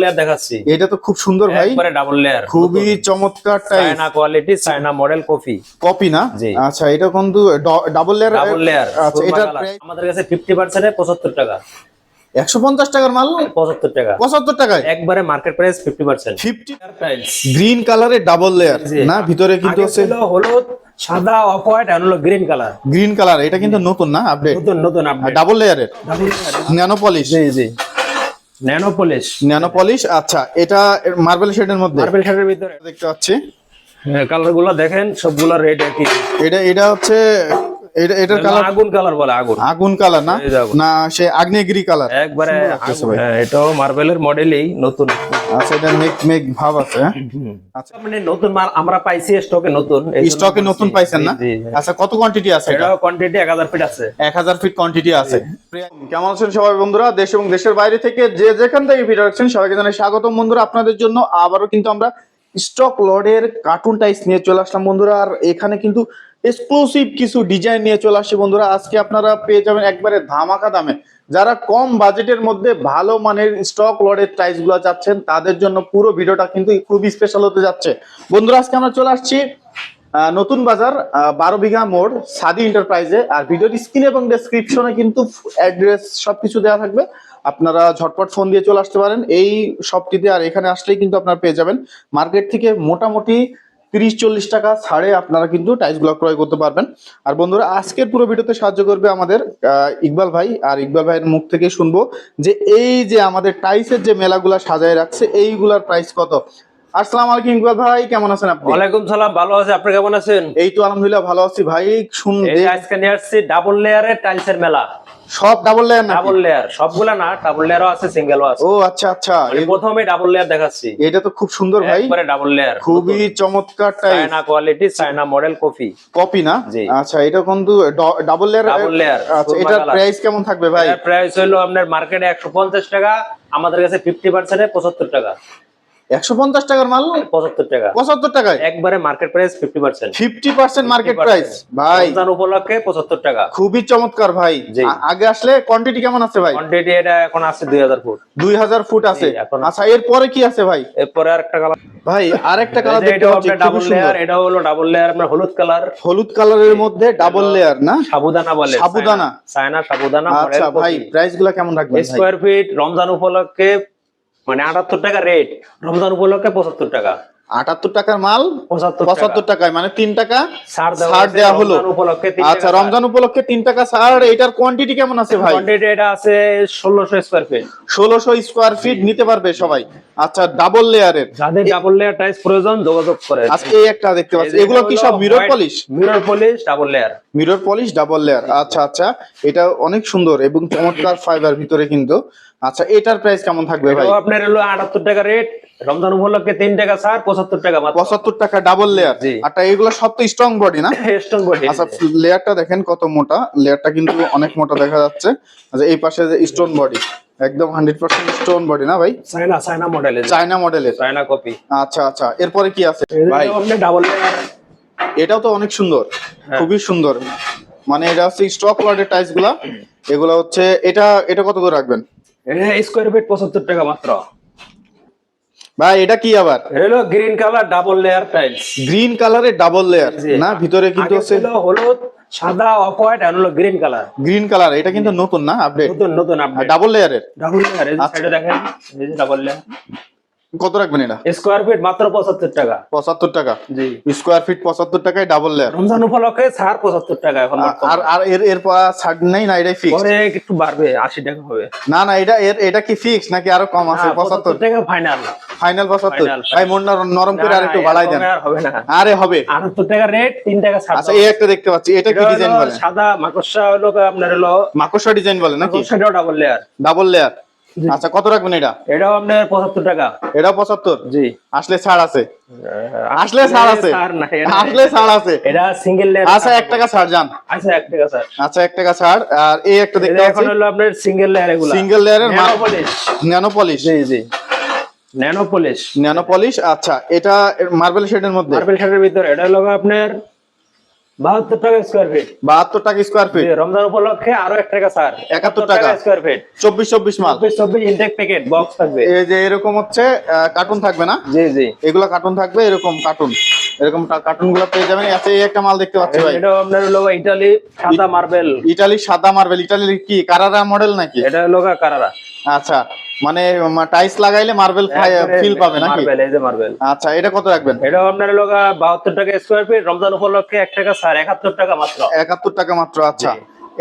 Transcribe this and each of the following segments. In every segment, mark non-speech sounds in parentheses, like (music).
Layer দেখাচ্ছি। এটা তো খুব সুন্দর ভাই। একবারে ডাবল লেয়ার খুবই চমৎকার type China quality China model copy copy না? আচ্ছা এটা কিন্তু ডাবল লেয়ার ডাবল লেয়ার আচ্ছা এটা আমাদের কাছে ফিফটি পার্সেন্টে পঁচাত্তর টাকা। একশো পঞ্চাশ টাকার মাল? পঁচাত্তর টাকা। পঁচাত্তর টাকায়? একবারে market price tiles green double layer না? ভিতরে কিন্তু হলুদ সাদা অফ হোয়াইট আর হলো গ্রিন কালার গ্রিন কালার এটা কিন্তু নতুন না? আপডেট নতুন নতুন আপডেট ডাবল লেয়ারের ন্যানো পলিশ জি জি। ন্যানো পলিশ ন্যানো পলিশ আচ্ছা এটা মার্বেল শেডের মধ্যে? মার্বেল শেডের ভিতরে। দেখতে পাচ্ছি। কালারগুলো দেখেন সবগুলো রেড একই। এটা এটা হচ্ছে এটা এটার কালার আগুন কালার বলে আগুন। আগুন কালার না? এই যে আগুন। না সে আগ্নেয়গিরি কালার একবারে লাগতেছে আগুন। ভাই। হ্যাঁ, এটাও মার্বেলের মডেলই নতুন। আচ্ছা এটা মেঘ মেঘ ভাব আছে হ্যাঁ? আচ্ছা। মানে নতুন মাল আমরা পাইছি স্টকে নতুন স্টকে নতুন পাইছেন না? জি, জি। আচ্ছা কত কোয়ান্টিটি আছে এটা? কোয়ান্টিটি এক হাজার ফিট আছে। এক হাজার ফিট কোয়ান্টিটি আছে। কেমন আছেন সবাই বন্ধুরা? দেশ এবং দেশের বাইরে থেকে যে যেখান থেকে ভিডিও রাখছেন সবাইকে জানাই স্বাগতম বন্ধুরা আপনাদের জন্য। আবারও কিন্তু আমরা স্টক লর্ডের কার্টুন টাইস নিয়ে চলে আসলাম বন্ধুরা। আর এখানে কিন্তু এক্সক্লুসিভ কিছু ডিজাইন নিয়ে চলে আসছি বন্ধুরা। আজকে আপনারা পেয়ে যাবেন একবারে ধামাকা দামে। যারা কম বাজেটের মধ্যে ভালো মানের স্টক লর্ডের টাইসগুলো চাচ্ছেন, তাদের জন্য পুরো ভিডিওটা কিন্তু খুবই স্পেশাল হতে যাচ্ছে। বন্ধুরা, আজকে আমরা চলে আসছি নতুন বাজার বারো বিঘা মোড়, সাদি এন্টারপ্রাইজে আর ভিডিওর স্ক্রিন এবং ডেসক্রিপশনে কিন্তু অ্যাড্রেস সবকিছু দেওয়া থাকবে। আপনারা ঝটপট ফোন দিয়ে চলে আসতে পারেন। এই শপটিতে আর এখানে আসলেই কিন্তু আপনারা পেয়ে যাবেন। মার্কেট থেকে মোটামুটি তিরিশ, চল্লিশ টাকা ছাড়ে আপনারা কিন্তু টাইলসগুলো ক্রয় করতে পারবেন। আর বন্ধুরা, আজকের পুরো ভিডিওতে সাহায্য করবে আমাদের ইকবাল ভাই। আর ইকবাল ভাইয়ের মুখ থেকে শুনব যে এই যে আমাদের টাইসের যে মেলাগুলা সাজায় রাখছে, এইগুলার প্রাইস কত? আসসালামু আলাইকুম ইকবাল ভাই কেমন আছেন আপনি? ওয়ালাইকুম সালাম ভালো আছে। আপনি কেমন আছেন? এই তো আলহামদুলিল্লাহ ভালো আছি ভাই শুন এই আজকে নিয়ে আসছি ডাবল লেয়ারের টাইলসের মেলা। সব ডাবল লেয়ার না ডাবল লেয়ার সবগুলা না ডাবল লেয়ারও আছে সিঙ্গেলও আছে। ও আচ্ছা আচ্ছা। প্রথমে ডাবল লেয়ার দেখাচ্ছি। এটা তো খুব সুন্দর ভাই। একবারে ডাবল লেয়ার খুবই চমৎকার type China quality China model copy copy না? আচ্ছা এটা কিন্তু ডাবল লেয়ার layer, আচ্ছা সুরমা প্রাইস কেমন থাকবে ভাই? প্রাইস হলো আপনার মার্কেটে একশো পঞ্চাশ টাকা আমাদের কাছে ফিফটি পার্সেন্টে পঁচাত্তর টাকা। একশো পঞ্চাশ টাকার মাল? পঁচাত্তর টাকা। পঁচাত্তর টাকায়? একবারে market price fifty percent fifty percent market price ভাই। রমজান উপলক্ষে পঁচাত্তর টাকা। খুবই চমৎকার ভাই। আগে আসলে কোয়ান্টিটি কেমন আছে ভাই? কোয়ান্টিটি এটা এখন আছে দুই হাজার ফুট। দুই হাজার ফুট আছে। আচ্ছা এরপরে কি আছে ভাই? এরপরে আরেকটা কালার ভাই আরেকটা কালার দেখতে পাচ্ছি ডাবল লেয়ার এটা হলো ডাবল লেয়ার আপনার হলুদ কালার হলুদ কালারের মধ্যে ডাবল লেয়ার না? সাবুদানা বলে সাবুদানা? চায়না সাবুদানা আচ্ছা ভাই প্রাইসগুলা কেমন রাখবেন স্কোয়ার ফিট রমজান উপলক্ষে মানে আটাত্তর টাকা রেট রমজান উপলক্ষে পঁচাত্তর টাকা। আটাত্তর টাকার মাল পঁচাত্তর টাকায় মানে তিন টাকা ছাড় দেওয়া হলো। আচ্ছা রমজান উপলক্ষে তিন টাকা ছাড়। এটার কোয়ান্টিটি কেমন আছে ভাই? কোয়ান্টিটি এটা আছে ষোলোশো স্কোয়ার ফিট ষোলোশো স্কোয়ার ফিট নিতে পারবে সবাই। আচ্ছা ডাবল লেয়ারের যাদের ডাবল লেয়ার টাইস প্রয়োজন যোগাযোগ করে। আজকে একটা দেখতে পাচ্ছি। এগুলো কি সব mirror polish mirror polish double layer mirror polish double layer আচ্ছা আচ্ছা এটা অনেক সুন্দর এবং চমৎকার ফাইবার ভিতরে কিন্তু। আচ্ছা এটার প্রাইস কেমন থাকবে ভাই? আপনার হলো আটাত্তর টাকা রেট রমজান উপলক্ষে তিন টাকা ছাড় পঁচাত্তর টাকা পঁচাত্তর টাকা ডাবল লেয়ার। আর এগুলো সব তো স্ট্রং বডি না? (laughs) স্টোন বডি আচ্ছা লেয়ারটা দেখেন কত মোটা। লেয়ারটা কিন্তু অনেক মোটা দেখা যাচ্ছে। আচ্ছা এই পাশে যে স্টোন বডি একদম হান্ড্রেড পার্সেন্ট স্টোন বডি না ভাই? চায়না চায়না মডেলের চায়না মডেলের চায়না কপি আচ্ছা আচ্ছা এরপরে কি আছে? ভাই ডাবল লেয়ার এটাও তো অনেক সুন্দর। হ্যাঁ। খুবই সুন্দর। মানে এটা হচ্ছে স্টক লটের টাইসগুলা। এগুলা হচ্ছে এটা এটা কত করে রাখবেন? স্কোয়ার ফিট পঁচাত্তর টাকা মাত্র। ভাই এটা কি আবার? হলো green colour double layer tiles green কালারের ডাবল লেয়ার না ভিতরে কিন্তু হচ্ছে হলুদ সাদা অফ হোয়াইট আর হলো গ্রিন কালার গ্রিন কালার এটা কিন্তু নতুন না আপডেট নতুন নতুন আপডেট ডাবল লেয়ারের ডাবল লেয়ার এই আচ্ছা। সাইডে দেখেন এই যে ডাবল লেয়ার কত রাখবেন এটা? স্কোয়ার ফিট মাত্র পঁচাত্তর টাকা। পঁচাত্তর টাকা? জি। স্কোয়ার ফিট পঁচাত্তর টাকায় ডাবল লেয়ার রমজান উপলক্ষে ছাড় পঁচাত্তর টাকা এখন আর আর এর এর ছাড় নেই না এটাই ফিক্স পরে একটু বাড়বে আশি টাকা হবে। না না এটা এর এটা কি ফিক্স নাকি আরও কম আছে? পঁচাত্তর। টাকা ফাইনাল ফাইনাল পঁচাত্তর Final, ভাই মন নরম করে আর একটু বাড়াই দেন। হবে না। আরে হবে। আটাত্তর টাকা রেট তিন টাকা ছাড় আচ্ছা এই একটা দেখতে পাচ্ছি। এটা কি ডিজাইন বলে? সাদা মাকড়সা হলো আপনার হলো মাকড়সা ডিজাইন বলে নাকি? মাকড়সাটাও ডাবল লেয়ার ডাবল লেয়ার আচ্ছা কত রাখবেন এটা? এটাও আপনার পঁচাত্তর টাকা। এটা পঁচাত্তর? জি। আসলে ছাড় আছে। আসলে ছাড় আছে। ছাড় আসলে ছাড় আছে। এটা সিঙ্গেল লেয়ার আচ্ছা এক টাকা ছাড় যান। আচ্ছা এক টাকা স্যার আচ্ছা এক টাকা ছাড়। আর এই একটা দেখতে এটা এখন হলো আপনার সিঙ্গেল লেয়ার এগুলা। সিঙ্গেল লেয়ারের ন্যানো পলিশ জি জি। ন্যানো পলিশ ন্যানো পলিশ আচ্ছা এটা মার্বেল শেডের মধ্যে? মার্বেল শার্টের ভিতরে এটা হলো আপনার বাহাত্তর টাকা স্কোয়ার ফিট বাহাত্তর টাকা স্কোয়ার ফিট রমজান উপলক্ষে আরও এক টাকা স্যার 71 টাকা। স্কোয়ার ফিট চব্বিশ চব্বিশ মাল। চব্বিশ চব্বিশ ইনটেক প্যাকেট বক্স থাকবে। এই যে এরকম হচ্ছে কার্টুন থাকবে না? জি জি। এগুলো কার্টুন থাকবে এরকম কার্টুন এরকম কার্টুনগুলো পেয়ে যাবেন। আচ্ছা এই একটা মাল দেখতে পাচ্ছি ভাই। এটা আপনার হলো ইটালি সাদা মার্বেল ইটালি সাদা মার্বেল ইটালির কি কারারা মডেল নাকি? এটা হলো কারারা আচ্ছা মানে টাইলস লাগাইলে মার্বেল ফিল পাবে নাকি? মার্বেল এই যে মার্বেল আচ্ছা এটা কত রাখবেন? এটা আপনার হলো গা বাহাত্তর টাকা স্কয়ার ফিট রমজান উপলক্ষে 1 টাকা স্যার একাত্তর টাকা মাত্র। একাত্তর টাকা মাত্র আচ্ছা।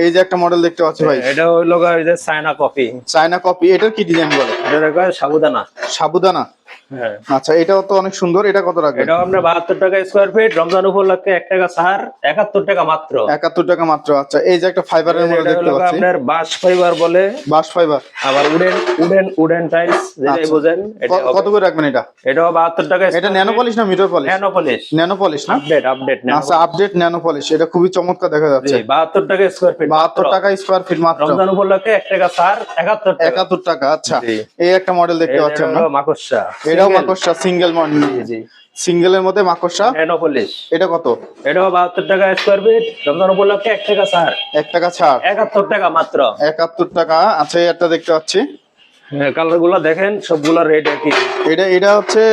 এই যে একটা মডেল দেখতে পাচ্ছি ভাই। এটা হলো এই যে চায়না কফি চায়না কপি এটার কি ডিজাইন বলে? এটা সাবুদানা। সাবুদানা। হ্যাঁ। আচ্ছা এটাও তো অনেক সুন্দর। এটা কত রাখবেন? এটাও আপনার বাহাত্তর টাকা স্কোয়ার ফিট রমজান উপলক্ষে এক টাকা স্যার একাত্তর টাকা মাত্র। একাত্তর টাকা মাত্র আচ্ছা এই যে একটা ফাইবারের দেখতে পাচ্ছি। আপনার বাস ফাইবার বলে। বাস ফাইবার আবার উডেন উডেন উডেন টাইলস যেটাই আচ্ছা। বোঝেন এটা কত করে রাখবেন এটা? এটাও বাহাত্তর টাকা এটা ন্যানো পলিশ না meter polish nano polish nano polish না আপডেট আপডেট আচ্ছা আপডেট ন্যানো পলিশ এটা খুবই চমৎকার দেখা যাচ্ছে। বাহাত্তর টাকা স্কোয়ার ফিট বাহাত্তর টাকা স্কোয়ার ফিট মাত্র। রমজান উপলক্ষে এক টাকা স্যার একাত্তর টাকা। একাত্তর টাকা আচ্ছা। এই একটা মডেল দেখতে পাচ্ছি আমরা। মাকড়সা। এটাও। মাকড়সা সিঙ্গেল জি জি। সিঙ্গেলের মধ্যে মাকড়সা? এটা কত? এটাও বাহাত্তর টাকা স্কোয়ার ফিট রমজান উপলক্ষে এক টাকা স্যার এক টাকা ছাড়। একাত্তর টাকা মাত্র। একাত্তর টাকা। আচ্ছা এই একটা দেখতে পাচ্ছি। গুলো দেখেন সবগুলো রেড একই। এটা এটা হচ্ছে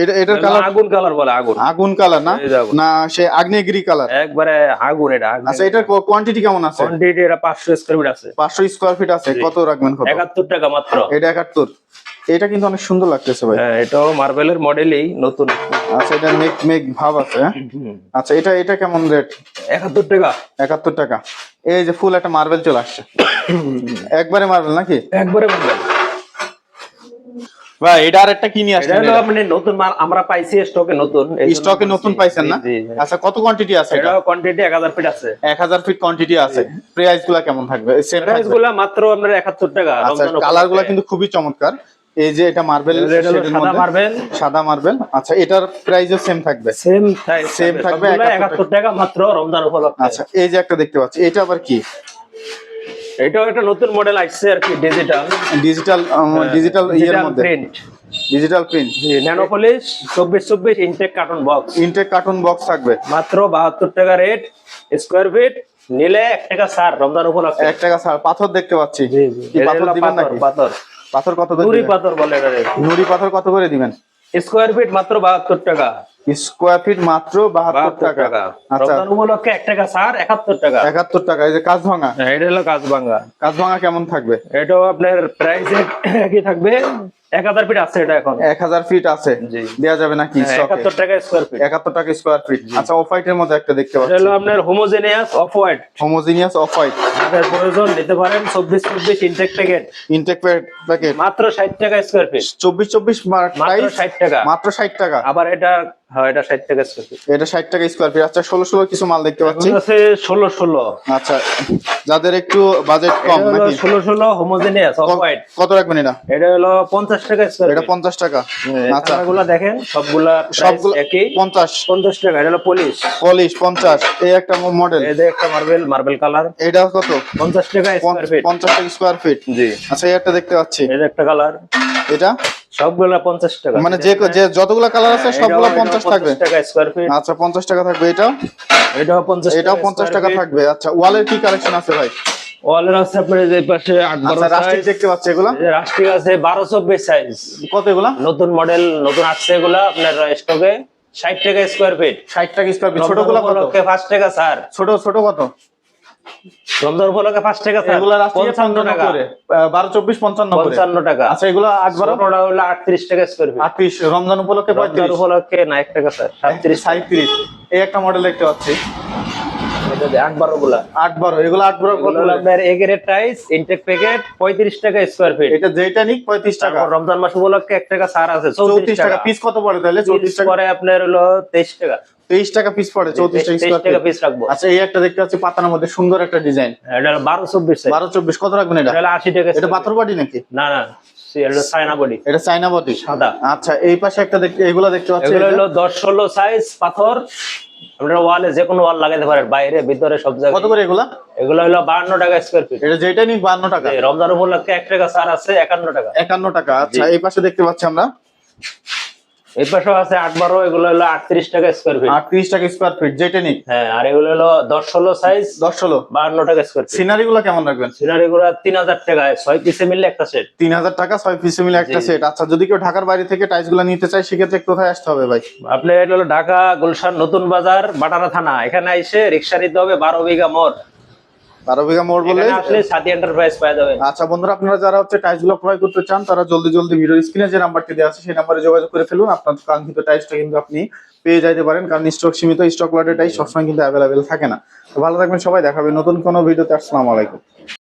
এটা এটার কালার আগুন কালার বলে আগুন। আগুন কালার না। না সে আগ্নেয়গিরি কালার একবারে আগুন এটা আচ্ছা এটার কোয়ান্টিটি কেমন আছে? কোয়ান্টিটি এটা পাঁচশো স্কোয়ার ফিট আছে। স্কোয়ার ফিট আছে। কত রাখবেন কত? একাত্তর টাকা মাত্র। এটা একাত্তর। এটা কিন্তু অনেক সুন্দর লাগতেছে ভাই। হ্যাঁ এটাও মার্বেলের মডেলই নতুন। আচ্ছা এটা মেঘ মেঘ ভাব আছে হ্যাঁ? আচ্ছা এটা এটা কেমন রেট একাত্তর টাকা। একাত্তর টাকা। এই যে ফুল একটা মার্বেল চলে আসছে। একবারে মার্বেল নাকি? একবারে মার্বেল ভাই এটা আর একটা কি নিয়ে এটা? মানে নতুন মাল আমরা পাইছি স্টকে নতুন। স্টকে নতুন পাইছেন না। আচ্ছা কত কোয়ান্টিটি আছে এটা? কোয়ান্টিটি এক হাজার ফিট আছে। এক হাজার ফিট কোয়ান্টিটি আছে। প্রাইসগুলা কেমন থাকবে? সেম প্রাইসগুলা মাত্র আপনার একাত্তর টাকা আচ্ছা কালারগুলা কিন্তু খুবই চমৎকার। এই যে এটা মার্বেল সাদা মার্বেল সাদা মার্বেল আচ্ছা এটার প্রাইসও সেম থাকবে। সেম Same থাকবে, একাত্তর টাকা। মাত্র রমজান উপলক্ষে। আচ্ছা এই যে একটা দেখতে পাচ্ছি। এটা আবার কি? এটাও একটা নতুন মডেল আসছে আর কি ডিজিটাল ডিজিটাল ডিজিটাল ইয়ের মধ্যে। Print digital print nano polish চব্বিশ চব্বিশ intact carton box intact carton box থাকবে। মাত্র বাহাত্তর টাকা রেট স্কোয়ার ফিট নিলে এক টাকা সার রমজান উপলক্ষে। এক টাকা ছাড়। পাথর দেখতে পাচ্ছি। জি জি। কি পাথর দিবেন নাকি? পাথর। পাথর কত করে নুড়ি পাথর বলে এটা নুড়ি পাথর কত করে দিবেন? স্কোয়ার ফিট মাত্র বাহাত্তর টাকা। স্কোয়ার ফিট মাত্র বাহাত্তর টাকা। আচ্ছা। উপলক্ষে এক টাকা স্যার একাত্তর টাকা। একাত্তর টাকা এই যে কাজ ভাঙা? হ্যাঁ, এটা হলো ভাঙা। কাজ ভাঙা কেমন থাকবে? এটাও আপনার প্রাইস একই থাকবে? এক হাজার ফিট আছে এটা এখন। এক হাজার ফিট আছে। জি। দেওয়া যাবে নাকি হ্যাঁ, স্টকে একাত্তর টাকা স্কোয়ার ফিট একাত্তর টাকা স্কোয়ার ফিট আচ্ছা অফ হোয়াইটের মধ্যে একটা দেখতে এটা পাচ্ছি। হলো আপনার homogeneous off white homogeneous off white আপনার প্রয়োজন নিতে পারেন চব্বিশ চব্বিশ ইনটেক প্যাকেট ইনটেক প্যাকেট মাত্র ষাট টাকা স্কোয়ার ফিট চব্বিশ চব্বিশ মাত্র প্রাইস ষাট টাকা। মাত্র ষাট টাকা? আবার এটা হ্যাঁ এটা টাকা স্কোয়ার ফিট এটা ষাট টাকা স্কোয়ার ফিট আচ্ছা ষোলো ষোলো কিছু মাল দেখতে পাচ্ছি। আছে ষোলো ষোলো আচ্ছা যাদের একটু বাজেট কম নাকি? ষোলো ষোলো হোমোজেনিয়াস অফ হোয়াইট কত রাখবেন এটা? এটা হলো পঞ্চাশ টাকা স্কোয়ার এটা পঞ্চাশ টাকা। আচ্ছা। গুলা দেখেন সবগুলা সবগুলো সবগুলো একই। টাকা এটা হলো পলিশ পলিশ পঞ্চাশ। এই একটা মডেল এই যে একটা মার্বেল মার্বেল কালার এটা কত? পঞ্চাশ টাকা স্কোয়ার ফিট পঞ্চাশ টাকা স্কোয়ার ফিট জি। আচ্ছা এই একটা দেখতে পাচ্ছি। এই যে একটা কালার এটা? সবগুলা পঞ্চাশ টাকা। মানে যে যে যতগুলো কালার আছে সবগুলো এটাও- পঞ্চাশ এটাও থাকবে। টাকা স্কোয়ার ফিট আচ্ছা পঞ্চাশ টাকা থাকবে। এটা এটাও এটাও পঞ্চাশ টাকা থাকবে। আচ্ছা ওয়ালের কি কালেকশন আছে ভাই? ওয়ালের আছে আপনার যে পাশে আচ্ছা দেখতে পাচ্ছি এগুলা। রাষ্ট্রিক আছে বারো চব্বিশ সাইজ কত এগুলা? নতুন মডেল নতুন আসছে এগুলা আপনার স্টকে টাকা স্কোয়ার ফিট ষাট টাকা স্কোয়ার ফিট ছোটগুলো কত? টাকা স্যার ছোট ছোট কত? রমজান উপলক্ষে টাকা স্যার এগুলা টাকা। করে। টাকা। আচ্ছা এগুলো ছোটটা হলো টাকা স্কোয়ার ফিট আটত্রিশ রমজান উপলক্ষে রমজান উপলক্ষে না টাকা স্যার এই একটা মডেল দেখতে পাচ্ছি। আট বারো গুলা। আট বারো এগুলো আট বারো? আপনার এগের টাইস ইনটেক প্যাকেট পঁয়ত্রিশ টাকা স্কোয়ার ফিট এটা যেটা নিক পঁয়ত্রিশ টাকা। রমজান মাস উপলক্ষে এক টাকা সার আছে চৌত্রিশ টাকা। পিস কত পড়ে তাহলে? চৌত্রিশ টাকা। পরে আপনার হলো তেইশ টাকা। তেইশ টাকা পিস পড়ে চৌত্রিশ টাকা পিস রাখব। আচ্ছা এই একটা দেখতে পাচ্ছি পাতানোর মধ্যে সুন্দর একটা ডিজাইন এটা হলো বারো চব্বিশ বারো চব্বিশ কত রাখবেন এটা? এটা আশি টাকা এটা পাথর বাটি নাকি? না না এটা চায়না বডি। এটা সাদা। আচ্ছা এই পাশে একটা দেখতে এগুলো দেখতে পাচ্ছি এগুলো এটা? হলো দশ ষোলো সাইজ পাথর। আপনারা ওয়ালে যে কোনো ওয়াল লাগাতে পারেন বাইরে ভিতরে সব জায়গায়। কত করে এগুলা? এগুলো হলো বাহান্ন টাকা স্কোয়ার ফিট এটা যেটা নি বান্ন টাকা। রমজান উপলক্ষে 1 টাকা ছাড় আছে একান্ন টাকা। একান্ন টাকা আচ্ছা এই পাশে দেখতে পাচ্ছি আমরা। এই পাশেও আছে আট বারো এগুলো হলো আটত্রিশ টাকা স্কোয়ার ফিট আটত্রিশ টাকা স্কোয়ার ফিট যেটা নিক। হ্যাঁ আর এগুলো হলো দশ ষোলো সাইজ দশ ষোলো। বাহান্ন টাকা স্কোয়ার ফিট সিনারি গুলো কেমন রাখবেন? সিনারি গুলো তিন হাজার টাকায় ছয় পিসে একটা সেট তিন হাজার টাকা ছয় পিসে মিলে একটা। সেট আচ্ছা যদি কেউ ঢাকার বাইরে থেকে টাইলসগুলো নিতে চায় সেক্ষেত্রে কোথায় আসতে হবে ভাই? আপনি এটা হলো ঢাকা গুলশান নতুন বাজার বাটারা থানা। এখানে এসে রিক্সা নিতে হবে বারো বিঘা মোড়। বিঘা মোড় বলে? এখানে আসলে সাথী এন্টারপ্রাইজ পাওয়া যাবে। আচ্ছা বন্ধুরা আপনারা যারা হচ্ছে টাইলসগুলো ক্রয় করতে চান তারা জলদি জলদি ভিডিও স্ক্রিনে যে নাম্বারটি দেওয়া আছে সেই নাম্বারে যোগাযোগ করে ফেলুন। আপনার কাঙ্ক্ষিত টাইলসটা কিন্তু আপনি পেয়ে যাইতে পারেন কারণ স্টক সীমিত স্টক টাইলস সবসময় কিন্তু অ্যাভেলেবেল থাকে না। তো ভালো থাকবেন সবাই দেখাবে নতুন কোনো ভিডিওতে আসসালামু আলাইকুম।